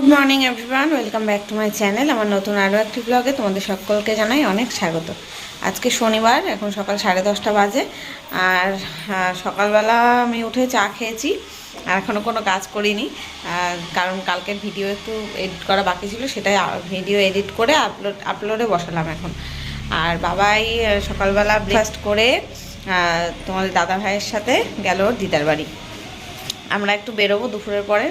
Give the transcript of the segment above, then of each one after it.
Good morning everyone welcome back to my channel আমার নতুন আরও একটি ব্লগে তোমাদের সকলকে জানাই অনেক স্বাগত। আজকে শনিবার, এখন সকাল সাড়ে দশটা বাজে। আর সকালবেলা আমি উঠে চা খেয়েছি। আর এখনও কোনো কাজ করিনি। কারণ কালকের ভিডিও একটু এডিট করা বাকি ছিল, সেটাই ভিডিও এডিট করে আপলোড আপলোডে বসালাম এখন। আর বাবাই সকালবেলা ব্রেকফাস্ট করে তোমাদের দাদা ভাইয়ের সাথে গেল দিদার বাড়ি। আমরা একটু বেরোবো দুপুরের পরে।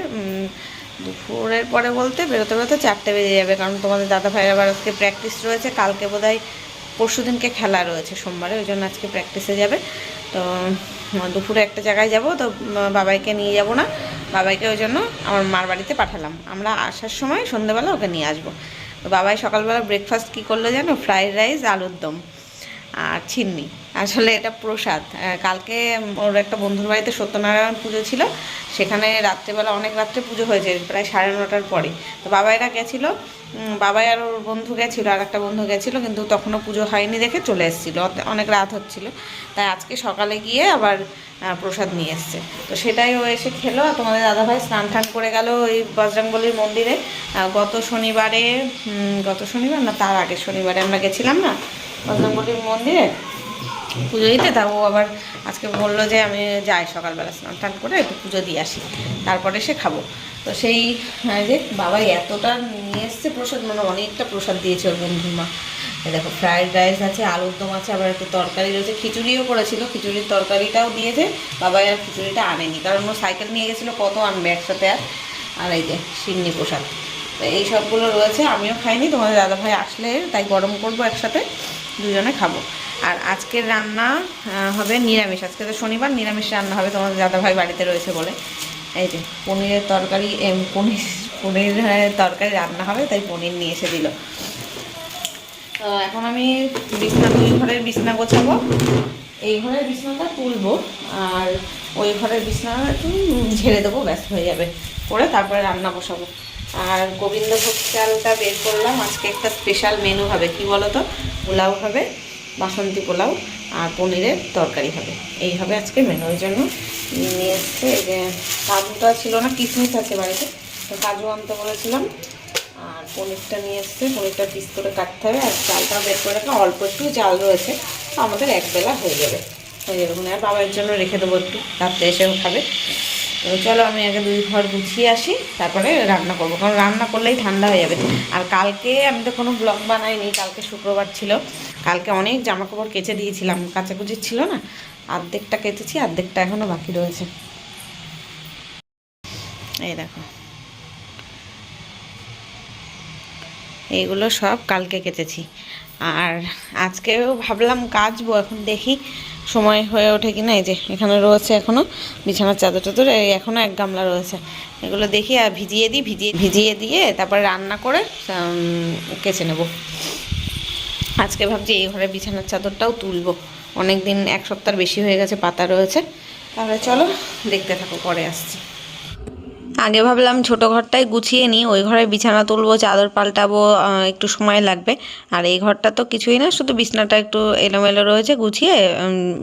দুপুরের পরে বলতে বেরোতে বেরোতে চারটে বেজে যাবে, কারণ তোমাদের দাদা ভাইয়ের আবার আজকে প্র্যাকটিস রয়েছে, কালকে বোধহয় পরশু দিনকে খেলা রয়েছে সোমবারে, ওই জন্য আজকে প্র্যাকটিসে যাবে। তো দুপুরে একটা জায়গায় যাব, তো বাবাইকে নিয়ে যাব না, বাবাইকে ওই জন্য আমার মার বাড়িতে পাঠালাম। আমরা আসার সময় সন্ধেবেলা ওকে নিয়ে আসব। তো বাবাই সকালবেলা ব্রেকফাস্ট কী করল জানো? ফ্রাইড রাইস আলুর দম। আর ছিন্নি। আসলে এটা প্রসাদ। কালকে ওর একটা বন্ধুর বাড়িতে সত্যনারায়ণ পুজো ছিল। সেখানে রাত্রেবেলা অনেক রাত্রে পুজো হয়েছে প্রায় সাড়ে নটার পরে। তো বাবাইরা গেছিল। উম, বাবাই আর ওর বন্ধু গেছিল আর একটা বন্ধু গেছিল কিন্তু তখনও পুজো হয়নি দেখে চলে এসেছিল। অনেক রাত হচ্ছিল। তাই আজকে সকালে গিয়ে আবার প্রসাদ নিয়ে এসছে। তো সেটাই ও এসে খেলো। আর তোমাদের দাদাভাই স্নান টান করে গেল ওই বজরংবলির মন্দিরে। গত শনিবারে গত শনিবার না তার আগের শনিবারে আমরা গেছিলাম না? বজরংবলির মন্দিরে পুজো দিতে, তা ও আবার আজকে বলল যে আমি যাই সকালবেলা স্নান টান করে একটু পুজো দিয়ে আসি, তারপরে সে খাব। তো সেই যে বাবা এতটা নিয়ে এসছে প্রসাদ মানে অনেকটা প্রসাদ দিয়েছে ওর বন্ধুর মা। দেখো, ফ্রায়েড রাইস আছে, আলুর দম আছে, আবার একটু তরকারি রয়েছে, খিচুড়িও করেছিল, খিচুড়ির তরকারিটাও দিয়েছে বাবা আর খিচুড়িটা আনেনি, কারণ ও সাইকেল নিয়ে গেছিল, কত আনবে একসাথে আর? আর এই যে সিন্নি প্রসাদ। তো এই সবগুলো রয়েছে, আমিও খাইনি, তোমাদের দাদা ভাই আসলে তাই গরম করব একসাথে। দুজনে খাব। আর আজকের রান্না হবে নিরামিষ। আজকে তো শনিবার নিরামিষ রান্না হবে তোমার দাদা ভাই বাড়িতে রয়েছে বলে। এই যে পনিরের তরকারি এম, পনির পনিরের তরকারি রান্না হবে তাই পনির নিয়ে এসে দিল। তো এখন আমি বিছনা দুই ঘরের বিছনা গোছাবো। এই ঘরের বিছনাটা তুলবো আর ওই ঘরের বিছনাটা একটু ঝেড়ে দেবো ব্যস্ত হয়ে যাবে। করে তারপরে রান্না বসাবো। আর গোবিন্দভোগ চালটা বের করলাম। আজকে একটা স্পেশাল মেনু হবে। কি বলো তো পোলাও হবে, বাসন্তী পোলাও আর পনিরের তরকারি হবে। এই হবে আজকে মেনু ওই জন্য নিয়ে এসছে এই যে কাজুটা ছিল না কিশমিশ আছে বাড়িতে। তো কাজু আনতে বলেছিলাম। আর পনিরটা নিয়ে এসছে। পনিরটা পিস করে কাটতে হবে। আর চালটা বের করে রাখা। অল্প একটু চাল রয়েছে। আমাদের এক বেলা হয়ে যাবে। হয়ে যাবে। মানে আর বাবার জন্য রেখে দেবো একটু। রাত্রে এসেও খাবে। তো চলো আমি আগে দুই ঘর গুছিয়ে আসি, তারপরে রান্না করব। কারণ রান্না করলেই ঠান্ডা হয়ে যাবে। আর কালকে আমি তো কোনো ব্লগ বানাইনি, কালকে শুক্রবার ছিল। কালকে অনেক জামা কাপড় কেচে দিয়েছিলাম, কাচাকুচি ছিল না। অর্ধেকটা কেচেছি অর্ধেকটা এখনও বাকি রয়েছে। এই দেখো। এইগুলো সব কালকে কেটেছি আর আজকেও ভাবলাম কাচবো, এখন দেখি সময় হয়ে ওঠে কিনা, এই যে এখানে রয়েছে এখনও, বিছানার চাদর টাদর, এই এক গামলা রয়েছে। এগুলো দেখি আর ভিজিয়ে দিই, ভিজিয়ে ভিজিয়ে দিয়ে তারপরে রান্না করে কেচে নেব। আজকে ভাবছি এই ঘরে বিছানার চাদরটাও তুলবো। অনেক দিন এক সপ্তাহ বেশি হয়ে গেছে, পাতা রয়েছে। তাহলে চলো, দেখতে থাকো, পরে আসছি। আগে ভাবলাম ছোট ঘরটাই গুছিয়ে নিই, ওই ঘরে বিছানা তুলবো, চাদর পাল্টাবো একটু সময় লাগবে। আর এই ঘরটা তো কিছুই না, শুধু বিছনাটা একটু এলোমেলো রয়েছে, গুছিয়ে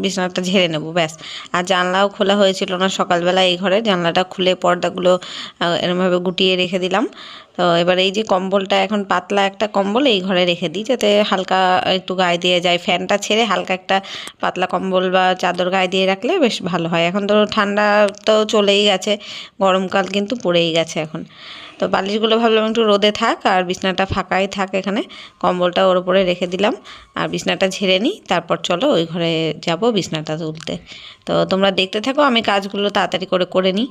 বিছনাটা ঝেড়ে নেব, ব্যাস। আর জানলাও খোলা হয়েছিল না সকালবেলা এই ঘরে, জানলাটা খুলে পর্দাগুলো এরমভাবে গুটিয়ে রেখে দিলাম। তো এবার এই যে কম্বলটা এখন পাতলা একটা কম্বল এই ঘরে রেখে দিই যাতে হালকা একটু গায়ে দিয়ে যায়। ফ্যানটা ছেড়ে হালকা একটা পাতলা কম্বল বা চাদর গায়ে দিয়ে রাখলে বেশ ভালো হয়। এখন তো ঠান্ডা তো চলেই গেছে, গরমকাল কিন্তু পড়েই গেছে এখন। তো বালিশগুলো ভাবলাম একটু রোদে থাক আর বিছনাটা ফাঁকাই থাক এখানে। কম্বলটা ওর উপরে রেখে দিলাম আর বিছনাটা ঝেড়ে নিই, তারপর চলো ওই ঘরে যাব বিছনাটা তুলতে। তো তোমরা দেখতে থাকো, আমি কাজগুলো তাড়াতাড়ি করে করে নিই।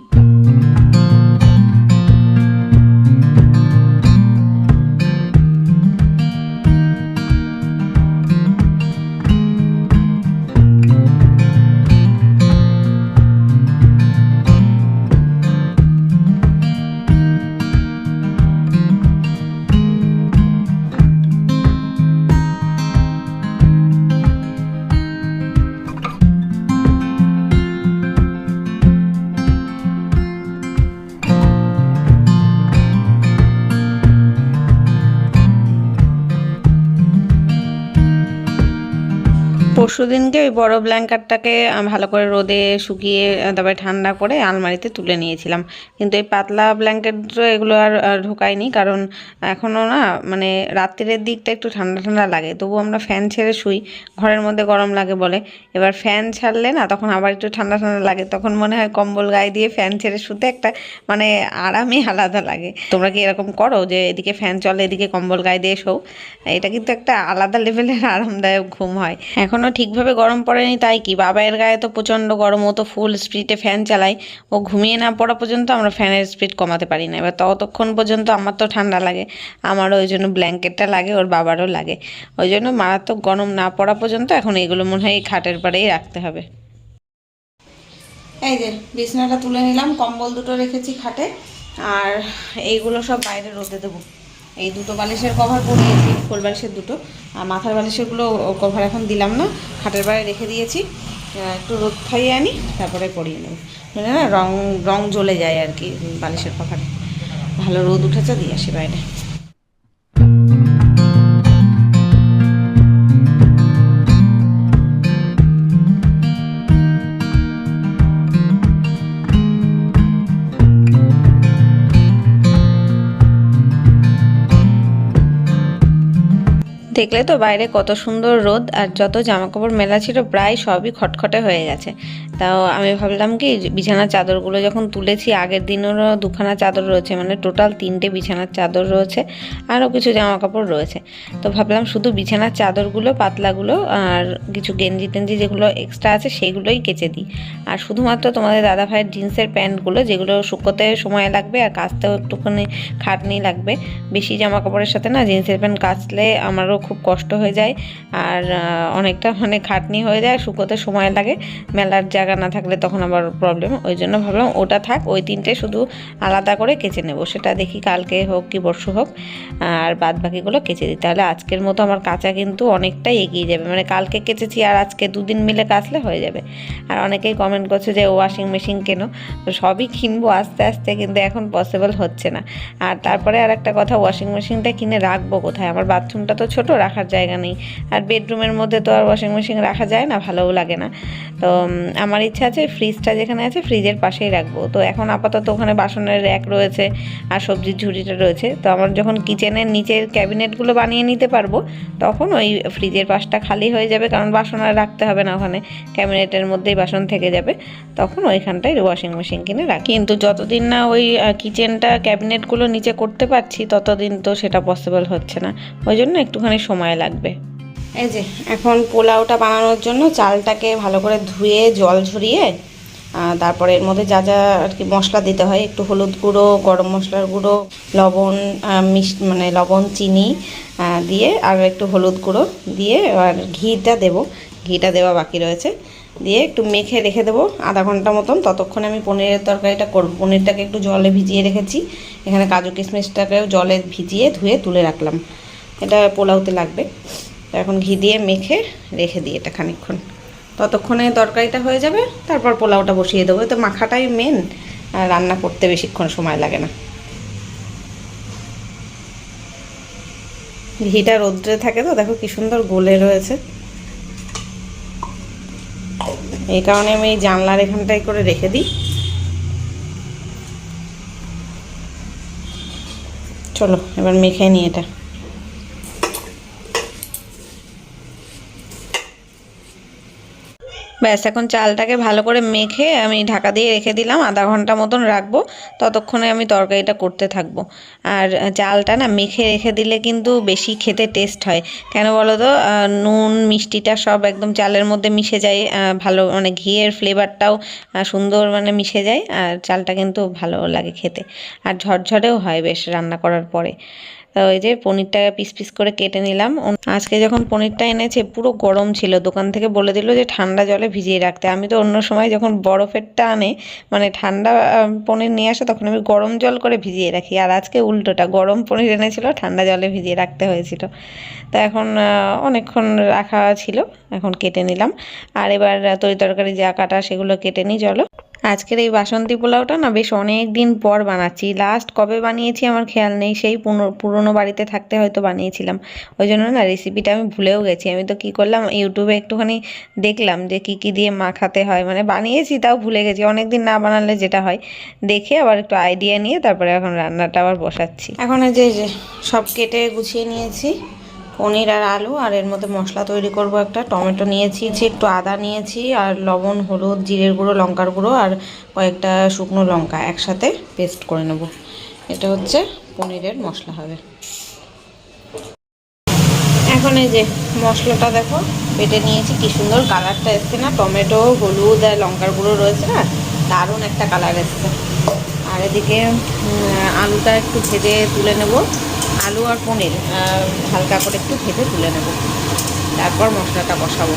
পরশু দিনকে ওই বড় ব্ল্যাঙ্কেটটাকে আহ, ভালো করে রোদে শুকিয়ে তারপরে ঠান্ডা করে আলমারিতে তুলে নিয়েছিলাম। কিন্তু এই পাতলা ব্ল্যাঙ্কেট এগুলো আর ঢোকায়নি কারণ এখনও না মানে রাত্রের দিকটা একটু ঠান্ডা ঠান্ডা লাগে। তবু আমরা ফ্যান ছেড়ে শুই। ঘরের মধ্যে গরম লাগে বলে। এবার ফ্যান ছাড়লে না তখন আবার একটু ঠান্ডা ঠান্ডা লাগে। তখন মনে হয় কম্বল গায়ে দিয়ে ফ্যান ছেড়ে শুতে একটা মানে আরামই আলাদা লাগে। তোমরা কি এরকম করো যে এদিকে ফ্যান চলে এদিকে কম্বল গায়ে দিয়ে শো? এটা কিন্তু একটা আলাদা লেভেলের আরামদায়ক ঘুম হয়। এখনও ঠিকভাবে গরম পড়েনি, তাই কি? বাবাইয়ের গায়ে তো প্রচণ্ড গরম, ও তো ফুল স্পিডে ফ্যান চালায়। ও ঘুমিয়ে না পড়া পর্যন্ত আমরা ফ্যানের স্পিড কমাতে পারি না। এবার ততক্ষণ পর্যন্ত আমার তো ঠান্ডা লাগে, আমারও ওই জন্য ব্ল্যাঙ্কেটটা লাগে, ওর বাবারও লাগে। ওই জন্য মারাত্মক গরম না পড়া পর্যন্ত এখন এগুলো মনে হয় খাটের পাড়েই রাখতে হবে। এই যে, বিছনাটা তুলে নিলাম, কম্বল দুটো রেখেছি খাটে, আর এইগুলো সব বাইরে রোদে দেবো। এই দুটো বালিশের কভার পরিয়েছি ফুল বালিশের দুটো। আর মাথার বালিশেরগুলো কভার এখন দিলাম না, খাটের বাইরে রেখে দিয়েছি। একটু রোদ খাইয়ে আনি, তারপরে পরিয়ে নেব। মানে না, রং রং জ্বলে যায় আর কি, বালিশের কভারে ভালো রোদ উঠেছে, দিয়ে আসি বাইরে। দেখলে তো বাইরে কত সুন্দর রোদ আর যত জামাকাপড় মেলা ছিল প্রায় সবই খটখটে হয়ে গেছে। তাও আমি ভাবলাম কি, বিছানার চাদরগুলো যখন তুলেছি, আগের দিনেরও দুখানা চাদর রয়েছে মানে টোটাল তিনটে বিছানার চাদর রয়েছে, আরও কিছু জামা কাপড় রয়েছে। তো ভাবলাম শুধু বিছানার চাদরগুলো, পাতলাগুলো আর কিছু গেঞ্জি টেঞ্জি যেগুলো এক্সট্রা আছে, সেগুলোই কেচে দিই। আর শুধুমাত্র তোমাদের দাদা ভাইয়ের জিন্সের প্যান্টগুলো, যেগুলো শুকোতে সময় লাগবে আর কাচতেও একটুখানি খাটনি লাগবে, বেশি জামা কাপড়ের সাথে না, জিন্সের প্যান্ট কাচলে আমারও খুব কষ্ট হয়ে যায়। আর অনেকটা মানে খাটনি হয়ে যায়, শুকোতে সময় লাগে, মেলার জায়গা না থাকলে তখন আবার প্রবলেম ওই জন্য ভাবলাম ওটা থাক ওই তিনটে শুধু আলাদা করে কেচে নেব। সেটা দেখি কালকে হোক কি পরশু হোক আর বাদ বাকিগুলো কেচে দিই। তাহলে আজকের মতো আমার কাঁচা কিন্তু অনেকটাই এগিয়ে যাবে। মানে কালকে কেচেছি আর আজকে দুদিন মিলে কাচলে হয়ে যাবে। আর অনেকেই কমেন্ট করছে যে ওয়াশিং মেশিন কেন? তো সবই কিনবো আস্তে আস্তে কিন্তু এখন পসিবল হচ্ছে না। আর তারপরে আর একটা কথা ওয়াশিং মেশিনটা কিনে রাখব কোথায়? আমার বাথরুমটা তো ছোট রাখার জায়গা নেই। আর বেডরুমের মধ্যে তো আর ওয়াশিং মেশিন রাখা যায় না ভালোও লাগে না। তো উম, আমার ইচ্ছা আছে ফ্রিজটা যেখানে আছে ফ্রিজের পাশেই রাখব। তো এখন আপাতত ওখানে বাসনের র্যাক রয়েছে আর সবজির ঝুড়িটা রয়েছে। তো আমার যখন কিচেনের নিচের ক্যাবিনেটগুলো বানিয়ে নিতে পারব, তখন ওই ফ্রিজের পাশটা খালি হয়ে যাবে, কারণ বাসন আর রাখতে হবে না ওখানে। ক্যাবিনেটের মধ্যেই বাসন থেকে যাবে। তখন ওইখানটায় ওয়াশিং মেশিন কিনে রাখি। কিন্তু যতদিন না ওই কিচেনটা ক্যাবিনেটগুলো নিচে করতে পারছি, ততদিন তো সেটা পসিবল হচ্ছে না। ওই জন্য একটুখানি সময় লাগবে। এই যে, এখন পোলাওটা বানানোর জন্য চালটাকে ভালো করে ধুয়ে, জল ঝরিয়ে তারপরে এর মধ্যে যা যা আর কি মশলা দিতে হয়, একটু হলুদ গুঁড়ো, গরম মশলার গুঁড়ো, লবণ মিষ্টি মানে লবণ, চিনি দিয়ে আর একটু হলুদ গুঁড়ো দিয়ে আর ঘিটা দেবো। ঘিটা দেওয়া বাকি রয়েছে। দিয়ে একটু মেখে রেখে দেবো আধা ঘণ্টা মতন। ততক্ষণে আমি পনিরের তরকারিটা করব। পনিরটাকে একটু জলে ভিজিয়ে রেখেছি। এখানে কাজু কিশমিশটাকেও জলে ভিজিয়ে ধুয়ে তুলে রাখলাম। এটা পোলাওতে লাগবে। এখন ঘি দিয়ে মেখে রেখে দিই এটা খানিকক্ষণ। ততক্ষণে তরকারিটা হয়ে যাবে, তারপর পোলাওটা বসিয়ে দেবো। তো মাখাটাই মেন রান্না করতে বেশিক্ষণ সময় লাগে না। ঘিটা রোদ্রে থাকে তো, দেখো কি সুন্দর গোলে রয়েছে। এই কারণে আমি এই জানলার এখানটাই করে রেখে দিই। চলো, এবার মেখে নিই এটা। ব্যাস, এখন চালটাকে ভালো করে মেখে আমি ঢাকা দিয়ে রেখে দিলাম। আধা ঘণ্টা মতন রাখব। ততক্ষণে আমি তরকারিটা করতে থাকব। আর চালটা না মেখে রেখে দিলে কিন্তু বেশি খেতে টেস্ট হয়। কেন বলো তো নুন, মিষ্টিটা সব একদম চালের মধ্যে মিশে যায়। ভালো মানে ঘিয়ের ফ্লেভারটাও সুন্দর মানে মিশে যায়। আর চালটা কিন্তু ভালো লাগে খেতে। আর ঝরঝরেও হয় বেশ রান্না করার পরে। ওই যে পনিরটা পিস পিস করে কেটে নিলাম। আজকে যখন পনিরটা এনেছে, পুরো গরম ছিল। দোকান থেকে বলে দিল যে ঠান্ডা জলে ভিজিয়ে রাখতে। আমি তো অন্য সময় যখন বরফেরটা আনে মানে ঠান্ডা পনির নিয়ে আসে, তখন আমি গরম জল করে ভিজিয়ে রাখি। আর আজকে উল্টোটা, গরম পনির এনেছিল, ঠান্ডা জলে ভিজিয়ে রাখতে হয়েছিল। তো এখন অনেকক্ষণ রাখা ছিল, এখন কেটে নিলাম। আর এবার তরি তরকারি যা কাটা, সেগুলো কেটে নিই, চলো। আজকের এই বাসন্তী পোলাওটা না বেশ অনেক দিন পর বানাচ্ছি। লাস্ট কবে বানিয়েছি আমার খেয়াল নেই, সেই পুরনো বাড়িতে থাকতে হয়তো বানিয়েছিলাম। ওই জন্য না রেসিপিটা আমি ভুলেও গেছি। আমি তো কি করলাম ইউটিউবে একটুখানি দেখলাম যে কি কি দিয়ে মাখাতে হয়। মানে বানিয়েছি, তাও ভুলে গেছি। অনেক দিন না বানালে যেটা হয়, দেখে আবার একটু আইডিয়া নিয়ে তারপরে এখন রান্নাটা আবার বসাচ্ছি। এখন এই যে, সব কেটে গুছিয়ে নিয়েছি। পনির আর আলু, আর এর মধ্যে মশলা তৈরি করব একটা। টমেটো নিয়েছি একটু আদা নিয়েছি, আর লবণ, হলুদ, জিরের গুঁড়ো, লঙ্কার গুঁড়ো, আর কয়েকটা শুকনো লঙ্কা একসাথে পেস্ট করে নেব। এটা হচ্ছে পনিরের মশলা হবে। এখন এই যে মশলাটা দেখো, বেটে নিয়েছি, কি সুন্দর কালারটা এসছে না? টমেটো, হলুদ আর লঙ্কার গুঁড়ো রয়েছে না? দারুণ একটা কালার এসছে। আর এদিকে আলুটা একটু ভেজে তুলে নেব। আলু আর পনির হালকা করে একটু ভেজে তুলে নেব। তারপর মশলাটা কষাবো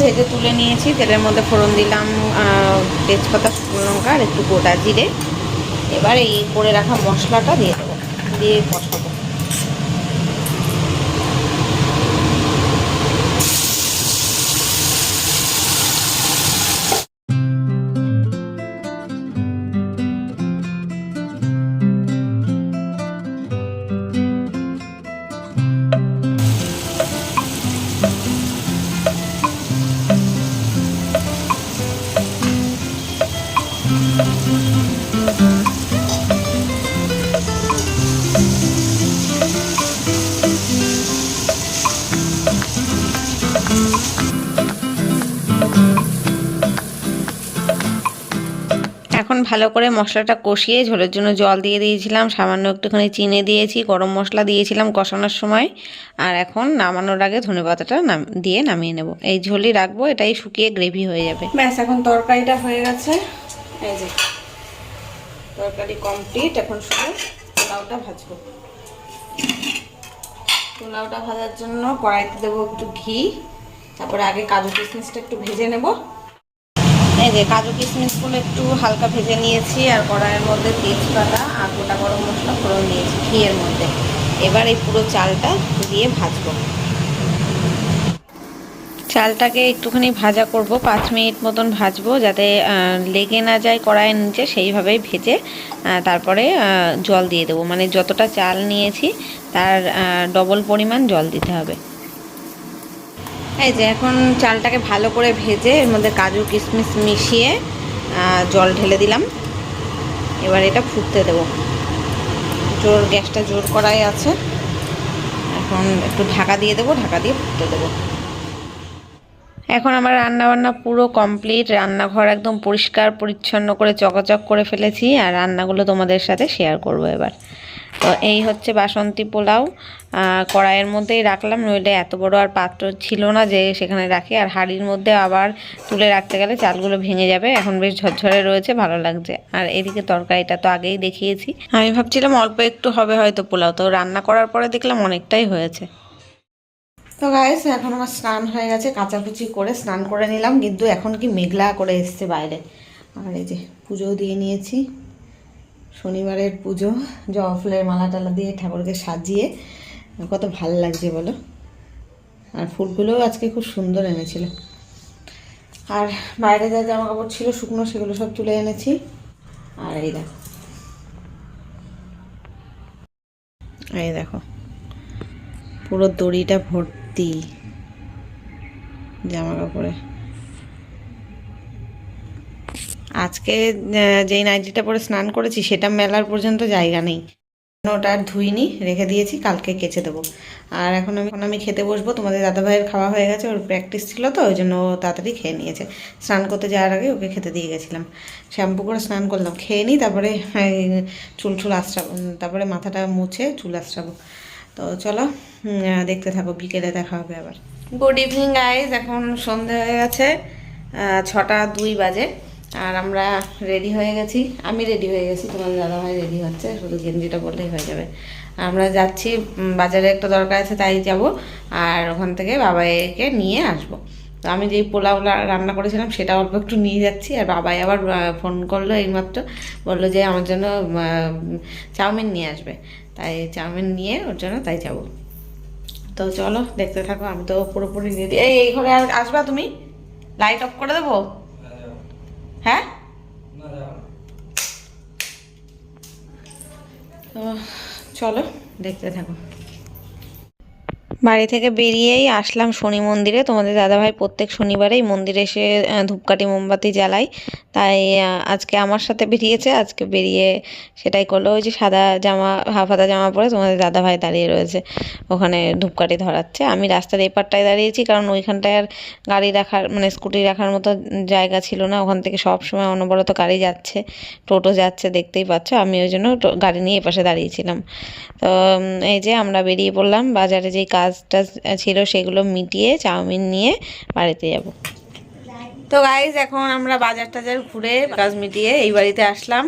ভেজে তুলে নিয়েছি, তেলের মধ্যে ফোড়ন দিলাম তেজপাতা, শুকনো লঙ্কা আর একটু গোটা জিরে। এবার এই করে রাখা মশলাটা দিয়ে দেবো। দিয়ে ভালো করে মশলাটা কষিয়ে ঝোলের জন্য জল দিয়ে দিয়েছিলাম, সামান্য একটুখানি চিনি দিয়েছি, গরম মশলা দিয়েছিলাম কষানোর সময়। আর এখন নামানোর আগে ধনে পাতাটা নাম, দিয়ে নামিয়ে নেব। এই ঝোলই রাখব, এটাই শুকিয়ে গ্রেভি হয়ে যাবে। ব্যাস, এখন তরকারিটা হয়ে গেছে। এই যে, তরকারি কমপ্লিট। এখন শুধু পোলাওটা ভাজবো। পোলাওটা ভাজার জন্য কড়াইতে দেবো একটু ঘি, তারপরে আগে কাজু কিশমিশটা একটু ভেজে নেব। এই যে কাজু কিশমিশগুলো একটু হালকা ভেজে নিয়েছি, আর কড়াইয়ের মধ্যে তেজপাতা আর গোটা গরম মশলা ফোড়ন দিয়েছি ঘিয়ের মধ্যে। এবার এই পুরো চালটা দিয়ে ভাজবো। চালটাকে একটুখানি ভাজা করব, পাঁচ মিনিট মতন ভাজবো, যাতে লেগে না যায় কড়াইয়ের নিচে, সেইভাবেই ভেজে তারপরে জল দিয়ে দেবো। মানে যতটা চাল নিয়েছি, তার ডবল পরিমাণ জল দিতে হবে। এই যে এখন চালটাকে ভালো করে ভেজে এর মধ্যে কাজু কিশমিশ মিশিয়ে জল ঢেলে দিলাম। এবার এটা ফুটতে দেবো। জোর, গ্যাসটা জোর করাই আছে। এখন একটু ঢাকা দিয়ে দেবো, ঢাকা দিয়ে ফুটতে দেবো। এখন আমার রান্না বান্না পুরো কমপ্লিট। রান্নাঘর একদম পরিষ্কার, পরিচ্ছন্ন করে চকাচক করে ফেলেছি। আর রান্নাগুলো তোমাদের সাথে শেয়ার করব এবার। তো এই হচ্ছে বাসন্তী পোলাও। কড়াইয়ের মধ্যেই রাখলাম, নইলে এত বড় আর পাত্র ছিল না যে সেখানে রাখি। আর হাঁড়ির মধ্যে আবার তুলে রাখতে গেলে চালগুলো ভেঙে যাবে। এখন বেশ ঝরঝরে রয়েছে, ভালো লাগছে। আর এদিকে তরকারিটা তো আগেই দেখিয়েছি। আমি ভাবছিলাম অল্প একটু হবে হয়তো পোলাও, তো রান্না করার পরে দেখলাম অনেকটাই হয়েছে। তো গাইস এখন আমার স্নান হয়ে গেছে, কাচাকুচি করে স্নান করে নিলাম, কিন্তু এখন কি মেঘলা করে এসছে বাইরে। আর এই যে পুজো দিয়ে নিয়েছি। শনিবারের পুজো, জবা ফুলের মালা টালা দিয়ে ঠাকুরকে সাজিয়ে, কত ভালো লাগছে বলো? আর ফুলগুলোও আজকে খুব সুন্দর এনেছিল। আর বাইরে যা জামা কাপড় ছিল, শুকনো, সেগুলো সব তুলে এনেছি। আর এই দেখো। এই দেখো। পুরো দড়িটা ভর্তি জামা কাপড়ে আজকে যেই নাইটিটা পরে স্নান করেছি, সেটা মেলার পর্যন্ত জায়গা নেই। ওটা আর ধুইনি, রেখে দিয়েছি, কালকে কেচে দেবো। আর এখন আমি এখন আমি খেতে বসবো, তোমাদের দাদাভাইয়ের খাওয়া হয়ে গেছে, ওর প্র্যাকটিস ছিল তো, ওই জন্য তাড়াতাড়ি খেয়ে নিয়েছে। স্নান করতে যাওয়ার আগে ওকে খেতে দিয়ে গেছিলাম। শ্যাম্পু করে স্নান করলাম, খেয়ে নিই তারপরে চুল চুল আশ্রাবো তারপরে মাথাটা মুছে চুল আশ্রাবো তো চলো দেখতে থাকো, বিকেলে দেখা হবে আবার। গুড ইভিনিং গাইজ এখন সন্ধে হয়ে গেছে ছটা দুই বাজে। আর আমরা রেডি হয়ে গেছি। আমি রেডি হয়ে গেছি তোমাদের দাদাভাই রেডি হচ্ছে, শুধু গেঞ্জিটা পরলেই হয়ে যাবে। আমরা যাচ্ছি বাজারে একটা দরকার আছে, তাই যাব। আর ওখান থেকে বাবাইকে নিয়ে আসব। তো আমি যেই পোলাও রান্না করেছিলাম, সেটা অল্প একটু নিয়ে যাচ্ছি। আর বাবাই আবার ফোন করল এইমাত্র। বলল যে আমার জন্য চাউমিন নিয়ে আসবে। তাই চাউমিন নিয়ে ওর জন্য তাই যাব। তো চলো, দেখতে থাকো, আমি তো পুরোপুরি রেডি এই এই ঘরে আসবা তুমি? লাইট অফ করে দেবো? হ্যাঁ? তো চলো দেখতে থাকো। বাড়ি থেকে বেরিয়েই আসলাম শনি মন্দিরে। তোমাদের দাদাভাই প্রত্যেক শনিবারেই মন্দিরে এসে ধূপকাঠি, মোমবাতি জ্বালাই তাই আজকে আমার সাথে বেরিয়েছে, আজকে বেরিয়ে সেটাই করল। ওই যে সাদা জামা হাফাদা জামা পরে তোমাদের দাদাভাই দাঁড়িয়ে রয়েছে। ওখানে ধূপকাঠি ধরাচ্ছে। আমি রাস্তার এপারটায় দাঁড়িয়েছি, কারণ ওইখানটায় আর গাড়ি রাখার মানে স্কুটি রাখার মতো জায়গা ছিল না। ওখান থেকে সব সময় অনবরত গাড়ি যাচ্ছে, টোটো যাচ্ছে, দেখতেই পাচ্ছ। আমি ওই জন্য গাড়ি নিয়ে এপাশে দাঁড়িয়েছিলাম। তো এই যে আমরা বেরিয়ে পড়লাম। বাজারে যেই কাজটা ছিল সেগুলো মিটিয়ে চাউমিন নিয়ে বাড়িতে যাব। তো গাইজ এখন আমরা বাজার টাজার ঘুরে কাজ মিটিয়ে এই বাড়িতে আসলাম।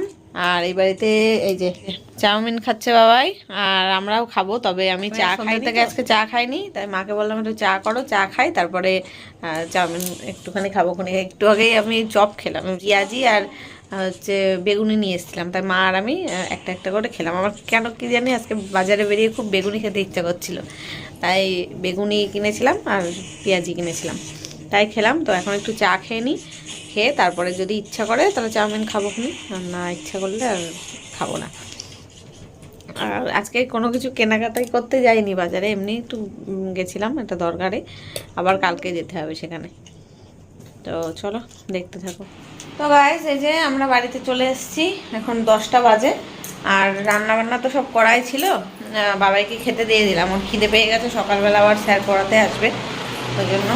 আর এই বাড়িতে এই যে চাউমিন খাচ্ছে বাবাই আর আমরাও খাব তবে আমি চা খাই থেকে আজকে চা খাইনি তাই মাকে বললাম একটু চা করো চা খাই তারপরে আহ, চাউমিন একটুখানি খাব খানি একটু আগেই আমি চপ খেলাম পেঁয়াজি আর হচ্ছে বেগুনি নিয়ে এসেছিলাম। তাই মা আর আমি একটা একটা করে খেলাম। আমার কেন কি জানি আজকে বাজারে বেরিয়ে খুব বেগুনি খেতে ইচ্ছা করছিল। তাই বেগুনি কিনেছিলাম আর পেঁয়াজি কিনেছিলাম। তাই খেলাম। তো এখন একটু চা খেয়ে নিই খেয়ে তারপরে যদি ইচ্ছা করে তাহলে চাউমিন খাব খুনি। আর না ইচ্ছা করলে আর খাব না। আর আজকে কোনো কিছু কেনাকাটাই করতে যাইনি বাজারে। এমনি একটু গেছিলাম একটা দরকারে। আবার কালকে যেতে হবে সেখানে। তো চলো, দেখতে থাকো। তো গাইস এই যে আমরা বাড়িতে চলে এসেছি, এখন দশটা বাজে, আর রান্না বান্না তো সব করাই ছিল। বাবাইকে খেতে দিয়ে দিলাম, ওর খিদে পেয়ে গেছে, সকালবেলা আবার স্যার পড়াতে আসবে, ওই জন্য।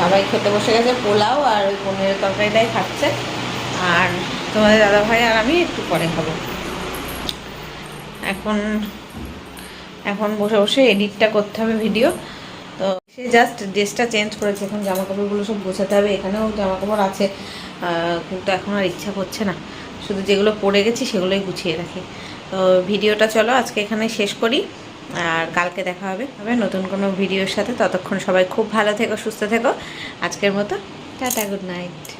বাবাই খেতে বসে গেছে, পোলাও আর ওই পনিরের তরকারিটাই খাচ্ছে, আর তোমাদের দাদা ভাই আর আমি একটু পরে খাব। এখন এখন বসে বসে এডিটটা করতে হবে ভিডিও তো সে জাস্ট ড্রেসটা চেঞ্জ করেছে, এখন জামা কাপড়গুলো সব গোছাতে হবে, এখানেও জামা কাপড় আছে কিন্তু এখন আর ইচ্ছা করছে না। শুধু যেগুলো পরে গেছি সেগুলোই গুছিয়ে রাখি। তো ভিডিওটা চলো, আজকে এখানে শেষ করি। আর কালকে দেখা হবে হবে নতুন কোনো ভিডিওর সাথে। ততক্ষণ সবাই খুব ভালো থেকো, সুস্থ থেকো। আজকের মতো, টাটা গুড নাইট